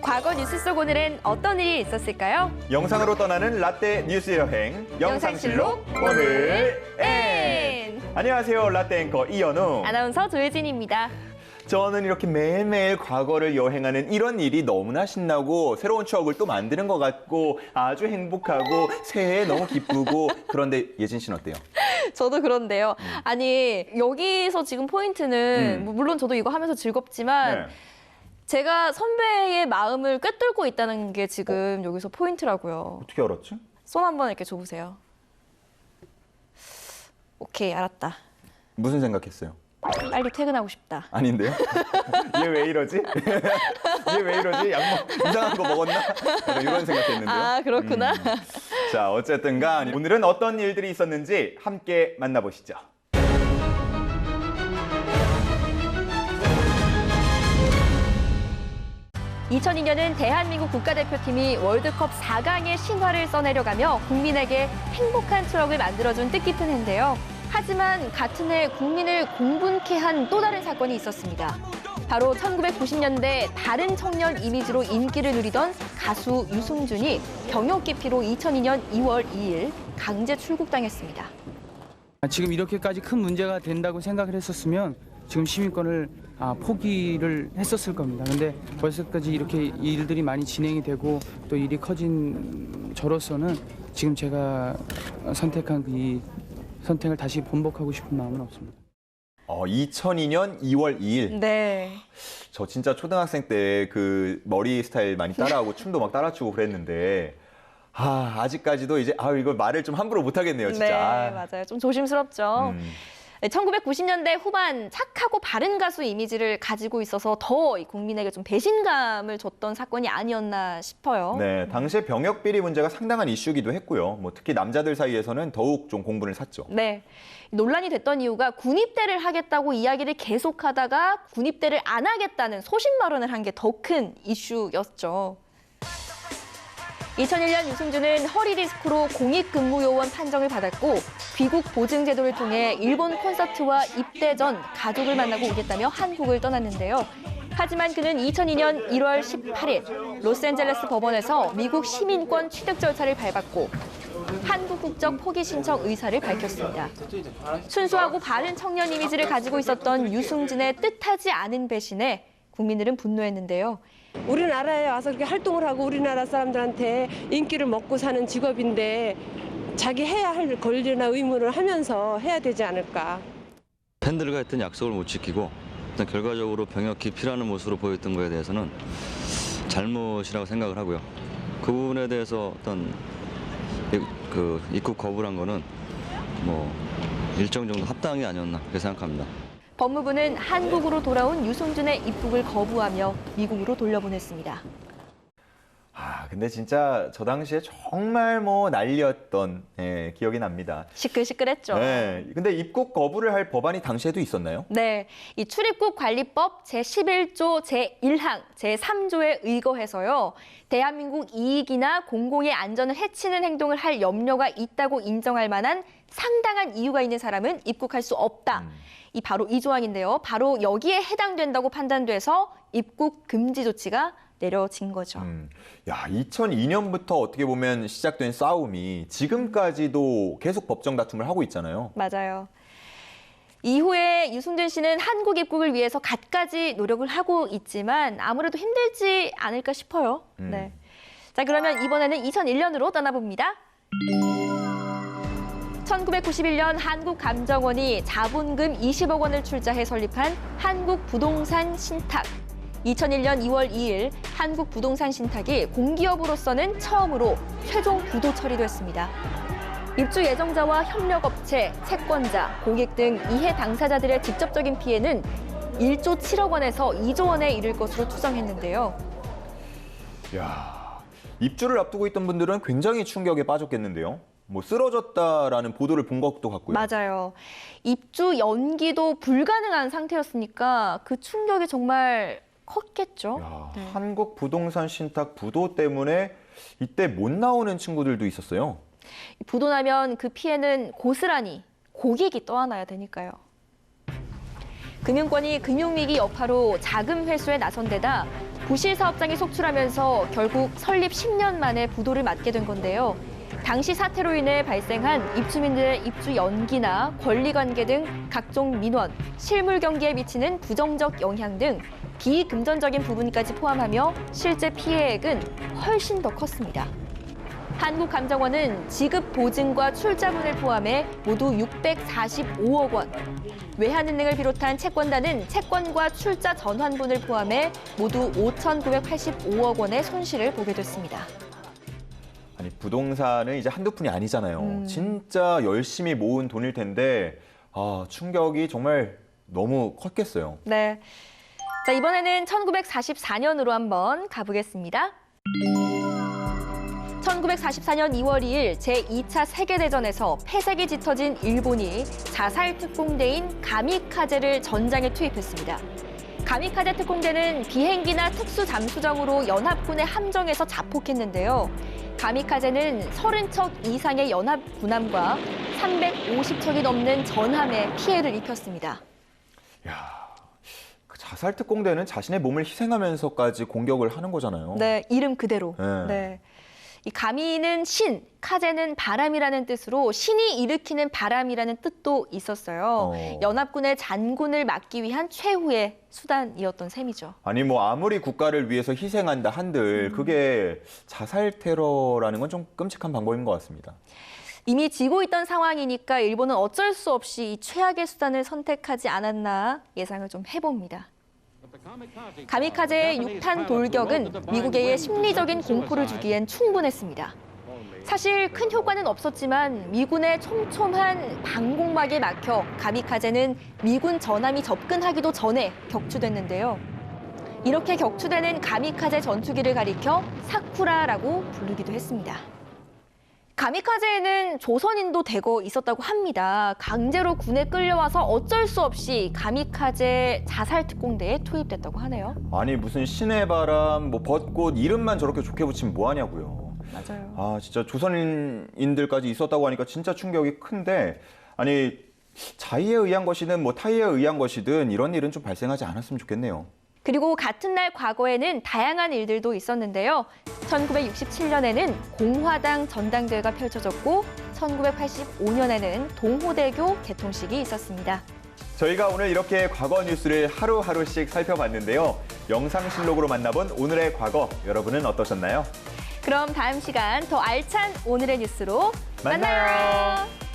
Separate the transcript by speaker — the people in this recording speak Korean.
Speaker 1: 과거 뉴스 속 오늘은 어떤 일이 있었을까요?
Speaker 2: 영상으로 떠나는 라떼 뉴스 여행 영상실록 오늘 N 안녕하세요 라떼 앵커 이현우
Speaker 1: 아나운서 조혜진입니다.
Speaker 2: 저는 이렇게 매일매일 과거를 여행하는 이런 일이 너무나 신나고 새로운 추억을 또 만드는 것 같고 아주 행복하고 새해 너무 기쁘고 그런데 예진 씨는 어때요?
Speaker 1: 저도 그런데요. 아니 여기서 지금 포인트는
Speaker 2: 음.
Speaker 1: 뭐 물론 저도 이거 하면서 즐겁지만
Speaker 2: 네.
Speaker 1: 제가 선배의 마음을 꿰뚫고 있다는 게 지금 여기서 포인트라고요.
Speaker 2: 어떻게 알았지?
Speaker 1: 손 한번 이렇게 줘보세요. 오케이 알았다.
Speaker 2: 무슨 생각했어요?
Speaker 1: 빨리 퇴근하고 싶다.
Speaker 2: 아닌데요? 얘 왜 이러지? 얘 왜 이러지? 약 먹, 이상한 거 먹었나? 약간 이런 생각했는데요.
Speaker 1: 아 그렇구나.
Speaker 2: 음. 자, 어쨌든 간 오늘은 어떤 일들이 있었는지 함께 만나보시죠.
Speaker 1: 2002년은 대한민국 국가대표팀이 월드컵 4강의 신화를 써내려가며 국민에게 행복한 추억을 만들어준 뜻깊은 해인데요. 하지만 같은 해 국민을 공분케 한 또 다른 사건이 있었습니다. 바로 1990년대 다른 청년 이미지로 인기를 누리던 가수 유승준이 병역 기피로 2002년 2월 2일 강제 출국당했습니다.
Speaker 3: 지금 이렇게까지 큰 문제가 된다고 생각을 했었으면 지금 시민권을 아, 포기를 했었을 겁니다. 근데 벌써까지 이렇게 일들이 많이 진행이 되고 또 일이 커진 저로서는 지금 제가 선택한 그이 선택을 다시 번복하고 싶은 마음은 없습니다.
Speaker 2: 어, 2002년 2월 2일.
Speaker 1: 네.
Speaker 2: 저 진짜 초등학생 때 그 머리 스타일 많이 따라하고 춤도 막 따라추고 그랬는데 아, 아직까지도 이제 아, 이걸 말을 좀 함부로 못 하겠네요, 진짜.
Speaker 1: 네,
Speaker 2: 아.
Speaker 1: 맞아요. 좀 조심스럽죠.
Speaker 2: 음.
Speaker 1: 네, 1990년대 후반 착하고 바른 가수 이미지를 가지고 있어서 더이 국민에게 좀 배신감을 줬던 사건이 아니었나 싶어요.
Speaker 2: 네, 당시에 병역 비리 문제가 상당한 이슈기도 했고요. 뭐 특히 남자들 사이에서는 더욱 좀 공분을 샀죠.
Speaker 1: 네. 논란이 됐던 이유가 군입대를 하겠다고 이야기를 계속하다가 군입대를 안 하겠다는 소신 발언을 한 게 더 큰 이슈였죠. 2001년 유승준은 허리 디스크로 공익근무요원 판정을 받았고 귀국 보증 제도를 통해 일본 콘서트와 입대 전 가족을 만나고 오겠다며 한국을 떠났는데요. 하지만 그는 2002년 1월 18일 로스앤젤레스 법원에서 미국 시민권 취득 절차를 밟았고 한국 국적 포기 신청 의사를 밝혔습니다. 순수하고 바른 청년 이미지를 가지고 있었던 유승진의 뜻하지 않은 배신에 국민들은 분노했는데요.
Speaker 4: 우리나라에 와서 그렇게 활동을 하고 우리나라 사람들한테 인기를 먹고 사는 직업인데 자기 해야 할 권리나 의무를 하면서 해야 되지 않을까.
Speaker 5: 팬들과 했던 약속을 못 지키고 일단 결과적으로 병역 기피라는 모습으로 보였던 거에 대해서는 잘못이라고 생각을 하고요. 그 부분에 대해서 어떤 이- 그 입국 거부란 거는 뭐 일정 정도 합당이 아니었나 그렇게 생각합니다.
Speaker 1: 법무부는 한국으로 돌아온 유승준의 입국을 거부하며 미국으로 돌려보냈습니다.
Speaker 2: 아, 근데 진짜 저 당시에 정말 뭐 난리였던 예, 기억이 납니다.
Speaker 1: 시끌시끌했죠.
Speaker 2: 네, 근데 입국 거부를 할 법안이 당시에도 있었나요?
Speaker 1: 네, 이 출입국 관리법 제11조 제1항 제3조에 의거해서요. 대한민국 이익이나 공공의 안전을 해치는 행동을 할 염려가 있다고 인정할 만한 상당한 이유가 있는 사람은 입국할 수 없다.
Speaker 2: 음.
Speaker 1: 이 바로 이 조항인데요. 바로 여기에 해당된다고 판단돼서 입국 금지 조치가 내려진 거죠.
Speaker 2: 음, 야, 2002년부터 어떻게 보면 시작된 싸움이 지금까지도 계속 법정 다툼을 하고 있잖아요.
Speaker 1: 맞아요. 이후에 유승준 씨는 한국 입국을 위해서 갖가지 노력을 하고 있지만 아무래도 힘들지 않을까 싶어요.
Speaker 2: 음.
Speaker 1: 네. 자, 그러면 이번에는 2001년으로 떠나봅니다. 1991년 한국감정원이 자본금 20억 원을 출자해 설립한 한국부동산 신탁. 2001년 2월 2일 한국부동산 신탁이 공기업으로서는 처음으로 최종 부도 처리됐습니다. 입주 예정자와 협력업체, 채권자, 고객 등 이해 당사자들의 직접적인 피해는 1조 7억 원에서 2조 원에 이를 것으로 추정했는데요.
Speaker 2: 야, 입주를 앞두고 있던 분들은 굉장히 충격에 빠졌겠는데요. 뭐 쓰러졌다라는 보도를 본 것도 같고요.
Speaker 1: 맞아요. 입주 연기도 불가능한 상태였으니까 그 충격이 정말 컸겠죠.
Speaker 2: 야,
Speaker 1: 네.
Speaker 2: 한국 부동산 신탁 부도 때문에 이때 못 나오는 친구들도 있었어요.
Speaker 1: 부도나면 그 피해는 고스란히 고객이 떠안아야 되니까요. 금융권이 금융위기 여파로 자금 회수에 나선 데다 부실 사업장이 속출하면서 결국 설립 10년 만에 부도를 맞게 된 건데요. 당시 사태로 인해 발생한 입주민들의 입주 연기나 권리관계 등 각종 민원, 실물 경기에 미치는 부정적 영향 등 비금전적인 부분까지 포함하며 실제 피해액은 훨씬 더 컸습니다. 한국감정원은 지급 보증과 출자분을 포함해 모두 645억 원, 외환은행을 비롯한 채권단은 채권과 출자 전환분을 포함해 모두 5,985억 원의 손실을 보게 됐습니다.
Speaker 2: 부동산은 이제 한두 푼이 아니잖아요.
Speaker 1: 음.
Speaker 2: 진짜 열심히 모은 돈일 텐데 아, 충격이 정말 너무 컸겠어요.
Speaker 1: 네. 자, 이번에는 1944년으로 한번 가보겠습니다. 1944년 2월 2일 제2차 세계대전에서 폐색이 짙어진 일본이 자살 특공대인 가미카제를 전장에 투입했습니다. 가미카제 특공대는 비행기나 특수 잠수정으로 연합군의 함정에서 자폭했는데요. 가미카제는 30척 이상의 연합 군함과 350척이 넘는 전함에 피해를 입혔습니다.
Speaker 2: 야, 그 자살 특공대는 자신의 몸을 희생하면서까지 공격을 하는 거잖아요.
Speaker 1: 네, 이름 그대로.
Speaker 2: 네.
Speaker 1: 네. 이 가미는 신, 카제는 바람이라는 뜻으로 신이 일으키는 바람이라는 뜻도 있었어요.
Speaker 2: 어.
Speaker 1: 연합군의 잔군을 막기 위한 최후의 수단이었던 셈이죠.
Speaker 2: 아니 뭐 아무리 국가를 위해서 희생한다 한들 그게 자살 테러라는 건 좀 끔찍한 방법인 것 같습니다.
Speaker 1: 이미 지고 있던 상황이니까 일본은 어쩔 수 없이 이 최악의 수단을 선택하지 않았나 예상을 좀 해봅니다. 가미카제의 육탄 돌격은 미국에게 심리적인 공포를 주기엔 충분했습니다. 사실 큰 효과는 없었지만 미군의 촘촘한 방공막에 막혀 가미카제는 미군 전함이 접근하기도 전에 격추됐는데요. 이렇게 격추되는 가미카제 전투기를 가리켜 사쿠라라고 부르기도 했습니다. 가미카제에는 조선인도 대거 있었다고 합니다. 강제로 군에 끌려와서 어쩔 수 없이 가미카제 자살 특공대에 투입됐다고 하네요.
Speaker 2: 아니 무슨 신의 바람, 뭐 벚꽃 이름만 저렇게 좋게 붙이면 뭐 하냐고요.
Speaker 1: 맞아요.
Speaker 2: 아 진짜 조선인들까지 있었다고 하니까 진짜 충격이 큰데 아니 자의에 의한 것이든 뭐 타의에 의한 것이든 이런 일은 좀 발생하지 않았으면 좋겠네요.
Speaker 1: 그리고 같은 날 과거에는 다양한 일들도 있었는데요. 1967년에는 공화당 전당대회가 펼쳐졌고 1985년에는 동호대교 개통식이 있었습니다.
Speaker 2: 저희가 오늘 이렇게 과거 뉴스를 하루하루씩 살펴봤는데요. 영상실록으로 만나본 오늘의 과거 여러분은 어떠셨나요?
Speaker 1: 그럼 다음 시간 더 알찬 오늘의 뉴스로
Speaker 2: 만나요.
Speaker 1: 만나요.